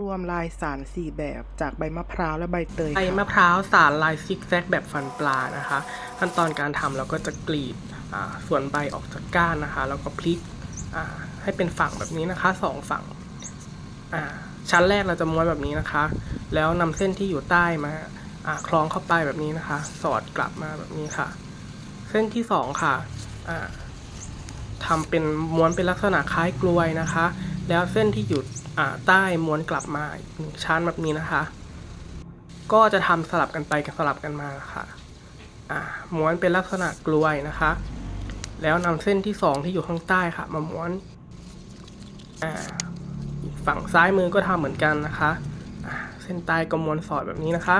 รวมลายสาร 4 แบบจากใบมะพร้าวและใบเตยใบค่ะมะพร้าวสารลายซิกแซกแบบฟันปลานะคะ ขั้นตอนการทำเราก็จะกรีดอ่าส่วนใบออกจากก้านนะคะ แล้วก็พลิกอ่าให้เป็นฝั่งแบบนี้นะคะสองฝั่งอ่าชั้นแรกเราจะม้วนแบบนี้นะคะ แล้วนำเส้นที่อยู่ใต้มาอ่าคล้องเข้าไปแบบนี้นะคะ สอดกลับมาแบบนี้ค่ะ เส้นที่สองค่ะอ่าทำเป็นม้วนเป็นลักษณะคล้ายกลวยนะคะ แล้วเส้นที่อยู่อ่า ใต้ม้วนกลับมาหนึ่งชั้นแบบนี้นะคะ ก็จะทำสลับกันไปกับสลับกันมาค่ะอ่าม้วนเป็นลักษณะกลวยนะคะ แล้วนำเส้นที่สองที่อยู่ข้างใต้ค่ะ มาม้วนฝั่งซ้ายมือก็ทำเหมือนกันนะคะเส้นใต้ก็ม้วนสอดแบบนี้นะคะ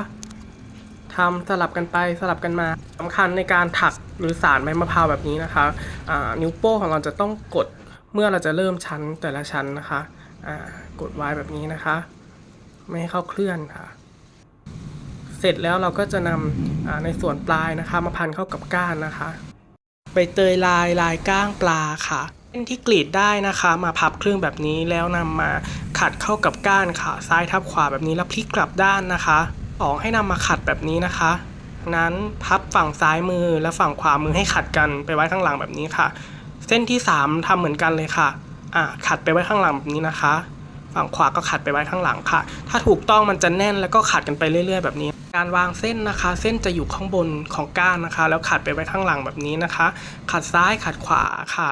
ทำสลับกันไปสลับกันมาสำคัญในการถักหรือสารใบมะพร้าวแบบนี้นะคะอ่านิ้วโป้งของเราจะต้องกดเมื่อเราจะเริ่มชั้นแต่ละชั้นนะคะ กดไว้แบบนี้นะคะ ไม่ให้เข้าเคลื่อนค่ะ เสร็จแล้วเราก็จะนำในส่วนปลายนะคะ มาพันเข้ากับก้านนะคะใบเตยลายลายก้างปลาค่ะเส้นที่กรีดได้นะคะ มาพับครึ่งแบบนี้แล้วนำมาขัดเข้ากับก้านค่ะ ซ้ายทับขวาแบบนี้แล้วพลิกกลับด้านนะคะสองให้นำมาขัดแบบนี้นะคะ นั้นพับฝั่งซ้ายมือและฝั่งขวามือให้ขัดกันไปไว้ข้างหลังแบบนี้ค่ะ เส้นที่สามทำเหมือนกันเลยค่ะอ่าขัดไปไว้ข้างหลังแบบนี้นะคะ ฝั่งขวาก็ขัดไปไว้ข้างหลังค่ะ ถ้าถูกต้องมันจะแน่นแล้วก็ขัดกันไปเรื่อยๆ แบบนี้ การวางเส้นนะคะ เส้นจะอยู่ข้างบนของก้านนะคะ แล้วขัดไปไว้ข้างหลังแบบนี้นะคะ ขัดซ้ายขัดขวาค่ะ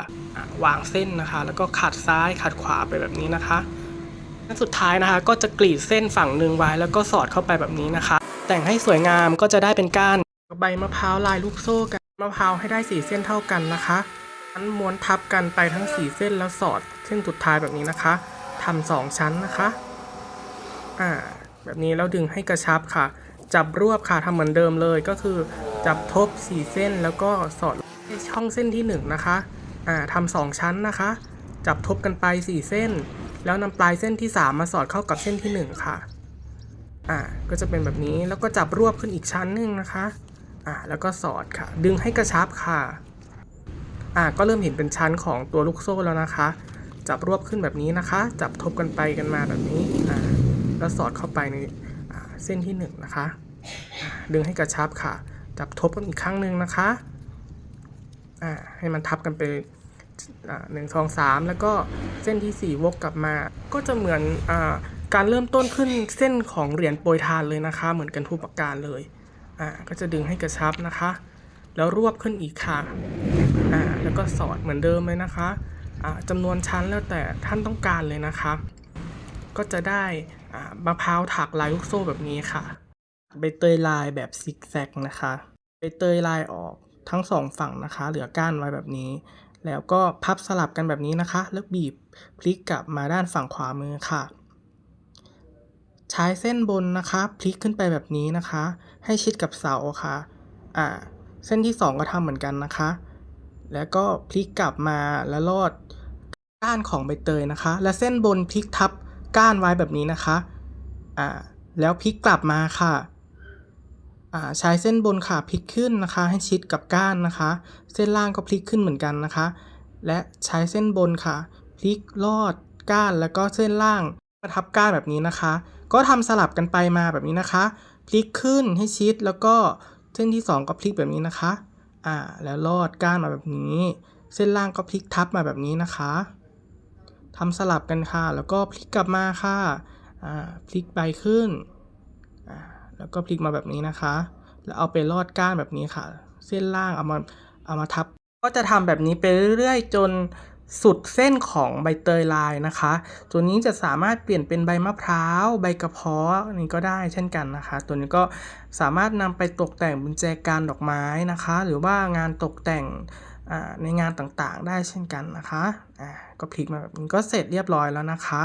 วางเส้นนะคะ แล้วก็ขัดซ้ายขัดขวาไปแบบนี้นะคะขั้นสุดท้ายนะคะ ก็จะกรีดเส้นฝั่งหนึ่งไว้แล้วก็สอดเข้าไปแบบนี้นะคะ แต่งให้สวยงามก็จะได้เป็นก้านใบมะพร้าวลายลูกโซ่กันมะพร้าวให้ได้สีเส้นเท่ากันนะคะอันม้วนทับกันไปทั้งสีเส้นแล้วสอดเส้นสุดท้ายแบบนี้นะคะำสองชั้นนะคะอ่าแบบนี้แล้วดึงให้กระชับค่ะ จับรวบค่ะทำเหมือนเดิมเลยก็คือจับทบสี่เส้นแล้วก็สอดในช่องเส้นที่หนึ่งนะคะอ่าทำสองชั้นนะคะ จับทบกันไปสี่เส้น แล้วนำปลายเส้นที่สามมาสอดเข้ากับเส้นที่หนึ่งค่ะอ่าก็จะเป็นแบบนี้แล้วก็จับรวบขึ้นอีกชั้นหนึ่งนะคะอ่าแล้วก็สอดค่ะ ดึงให้กระชับค่ะอ่าก็เริ่มเห็นเป็นชั้นของตัวลูกโซ่แล้วนะคะ จับรวบขึ้นแบบนี้นะคะ จับทบกันไปกันมาแบบนี้อ่าแล้วสอดเข้าไปในเส้นที่หนึ่งนะคะดึงให้กระชับค่ะ จับทบกันอีกครั้งหนึ่งนะคะอ่าให้มันทับกันไปหนึ่งสองสามแล้วก็เส้นที่สี่วกกลับมา ก็จะเหมือนอาการเริ่มต้นขึ้นเส้นของเหรียญโปรยทานเลยนะคะ เหมือนกันทุกประการเลยอ่าก็จะดึงให้กระชับนะคะ แล้วรวบขึ้นอีกค่ะอ่าแล้วก็สอดเหมือนเดิมเลยนะคะ จำนวนชั้นแล้วแต่ท่านต้องการเลยนะคะ ก็จะได้มะพร้าวถักลายลูกโซ่แบบนี้ค่ะ ใบเตยลายแบบซิกแซกนะคะใบเตยลายออกทั้งสองฝั่งนะคะ เหลือก้านไว้แบบนี้ แล้วก็พับสลับกันแบบนี้นะคะ แล้วบีบพลิกกลับมาด้านฝั่งขวามือค่ะ ใช้เส้นบนนะคะพลิกขึ้นไปแบบนี้นะคะ ให้ชิดกับเสาค่ะ อ่า เส้นที่สองก็ทำเหมือนกันนะคะ แล้วก็พลิกกลับมาแล้วลอดก้านของใบเตยนะคะ และเส้นบนพลิกทับก้านไว้แบบนี้นะคะอ่าแล้วพลิกกลับมาค่ะอ่าใช้เส้นบนค่ะพลิกขึ้นนะคะ ให้ชิดกับก้านนะคะ เส้นล่างก็พลิกขึ้นเหมือนกันนะคะ และใช้เส้นบนค่ะ พลิกลอดก้านแล้วก็เส้นล่างมาทับก้านแบบนี้นะคะ ก็ทำสลับกันไปมาแบบนี้นะคะ พลิกขึ้นให้ชิดแล้วก็เส้นที่สองก็พลิกแบบนี้นะคะ อ่าแล้วลอดก้านมาแบบนี้ เส้นล่างก็พลิกทับมาแบบนี้นะคะทำสลับกันค่ะ แล้วก็พลิกกลับมาค่ะอ่าพลิกไปขึ้นอ่าแล้วก็พลิกมาแบบนี้นะคะ แล้วเอาไปลอดก้านแบบนี้ค่ะ เส้นล่างเอามาเอามาทับ ก็จะทำแบบนี้ไปเรื่อยๆจน สุดเส้นของใบเตยลายนะคะ ตัวนี้จะสามารถเปลี่ยนเป็นใบมะพร้าว ใบกระเพาะนี่ก็ได้เช่นกันนะคะ ตัวนี้ก็สามารถนำไปตกแต่งเป็นแจกันดอกไม้นะคะ หรือว่างานตกแต่งในงานต่างๆ ได้เช่นกันนะคะก็พลิกมาแบบนี้ก็เสร็จเรียบร้อยแล้วนะคะ